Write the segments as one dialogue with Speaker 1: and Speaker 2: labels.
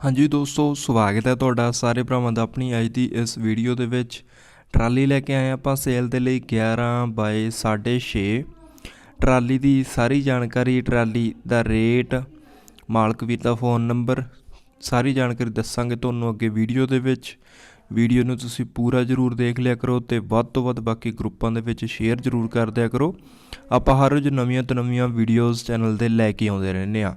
Speaker 1: ਹਾਂਜੀ ਦੋਸਤੋ, ਸਵਾਗਤ ਹੈ ਤੁਹਾਡਾ ਸਾਰੇ ਭਰਾਵਾਂ ਦਾ ਆਪਣੀ ਅੱਜ ਦੀ ਇਸ ਵੀਡੀਓ ਦੇ ਵਿੱਚ। ਟਰਾਲੀ ਲੈ ਕੇ ਆਏ ਆਪਾਂ ਸੇਲ ਦੇ ਲਈ 11 ਬਾਈ 6.5 ਟਰਾਲੀ ਦੀ ਸਾਰੀ ਜਾਣਕਾਰੀ, ਟਰਾਲੀ ਦਾ ਰੇਟ ਮਾਲਕ ਵੀਰ ਦਾ ਫੋਨ ਨੰਬਰ ਸਾਰੀ ਜਾਣਕਾਰੀ ਦੱਸਾਂਗੇ ਤੁਹਾਨੂੰ ਅੱਗੇ ਵੀਡੀਓ ਦੇ ਵਿੱਚ। ਵੀਡੀਓ ਨੂੰ ਤੁਸੀਂ ਪੂਰਾ ਜ਼ਰੂਰ ਦੇਖ ਲਿਆ ਕਰੋ ਤੇ ਵੱਧ ਤੋਂ ਵੱਧ ਬਾਕੀ ਗਰੁੱਪਾਂ ਦੇ ਵਿੱਚ ਸ਼ੇਅਰ ਜ਼ਰੂਰ ਕਰ ਦਿਆ ਕਰੋ। ਆਪਾਂ ਹਰ ਰੋਜ਼ ਨਵੀਆਂ ਤੋਂ ਨਵੀਆਂ ਵੀਡੀਓਜ਼ ਚੈਨਲ ਤੇ ਲੈ ਕੇ ਆਉਂਦੇ ਰਹਿੰਦੇ ਆ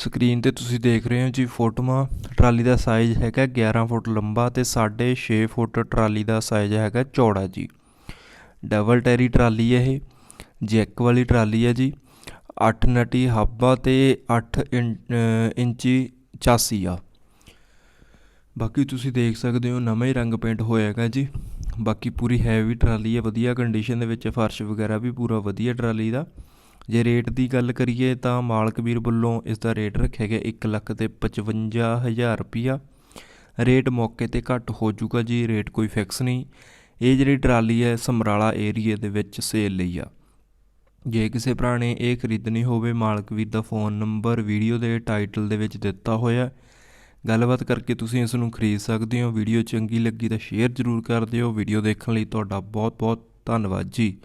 Speaker 1: ਸਕਰੀਨ ਤੇ ਤੁਸੀਂ ਦੇਖ ਰਹੇ ਹੋ ਜੀ ਫੋਟੋਆਂ। ਟਰਾਲੀ ਦਾ ਸਾਈਜ਼ ਹੈਗਾ 11 ਫੁੱਟ ਲੰਬਾ ਤੇ 6.5 ਫੁੱਟ ਟਰਾਲੀ ਦਾ ਸਾਈਜ਼ ਹੈਗਾ ਚੌੜਾ ਜੀ। ਡਬਲ ਟੈਰੀ ਟਰਾਲੀ ਹੈ ਇਹ, ਜੈਕ ਵਾਲੀ ਟਰਾਲੀ ਹੈ ਜੀ। 8 ਨਟੀ ਹੱਬਾ ਤੇ 8 ਇੰਚੀ ਚਾਸੀ ਆ। ਬਾਕੀ ਤੁਸੀਂ ਦੇਖ ਸਕਦੇ ਹੋ ਨਵਾਂ ਹੀ ਰੰਗ ਪੇਂਟ ਹੋਇਆ ਹੈਗਾ ਜੀ। ਬਾਕੀ ਪੂਰੀ ਹੈਵੀ ਟਰਾਲੀ ਹੈ, ਵਧੀਆ ਕੰਡੀਸ਼ਨ ਦੇ ਵਿੱਚ ਫਰਸ਼ ਵਗੈਰਾ ਵੀ ਪੂਰਾ ਵਧੀਆ ਟਰਾਲੀ ਦਾ। ਜੇ ਰੇਟ ਦੀ ਗੱਲ ਕਰੀਏ ਤਾਂ ਮਾਲਕ ਵੀਰ ਵੱਲੋਂ ਇਸ ਦਾ ਰੇਟ ਰੱਖਿਆ ਗਿਆ ਇੱਕ ਲੱਖ ਤੇ 55000 ਰੁਪਿਆ ਰੇਟ ਮੌਕੇ ਤੇ ਘੱਟ ਹੋ ਜਾਊਗਾ ਜੀ, ਰੇਟ ਕੋਈ ਫਿਕਸ ਨਹੀਂ। ਇਹ ਜਿਹੜੀ ਟਰਾਲੀ ਹੈ, ਸਮਰਾਲਾ ਏਰੀਏ ਦੇ ਵਿੱਚ ਸੇਲ ਲਈ ਆ। ਜੇ ਕਿਸੇ ਭਰਾ ਨੇ ਇਹ ਖਰੀਦਣੀ ਹੋਵੇ, ਮਾਲਕ ਵੀਰ ਦਾ ਫੋਨ ਨੰਬਰ ਵੀਡੀਓ ਦੇ ਟਾਈਟਲ ਦੇ ਵਿੱਚ ਦਿੱਤਾ ਹੋਇਆ। ਗੱਲਬਾਤ ਕਰਕੇ ਤੁਸੀਂ ਇਸ ਨੂੰ ਖਰੀਦ ਸਕਦੇ ਹੋ। ਵੀਡੀਓ ਚੰਗੀ ਲੱਗੀ ਤਾਂ ਸ਼ੇਅਰ ਜ਼ਰੂਰ ਕਰ ਦਿਓ। ਵੀਡੀਓ ਦੇਖਣ ਲਈ ਤੁਹਾਡਾ ਬਹੁਤ ਬਹੁਤ ਧੰਨਵਾਦ ਜੀ।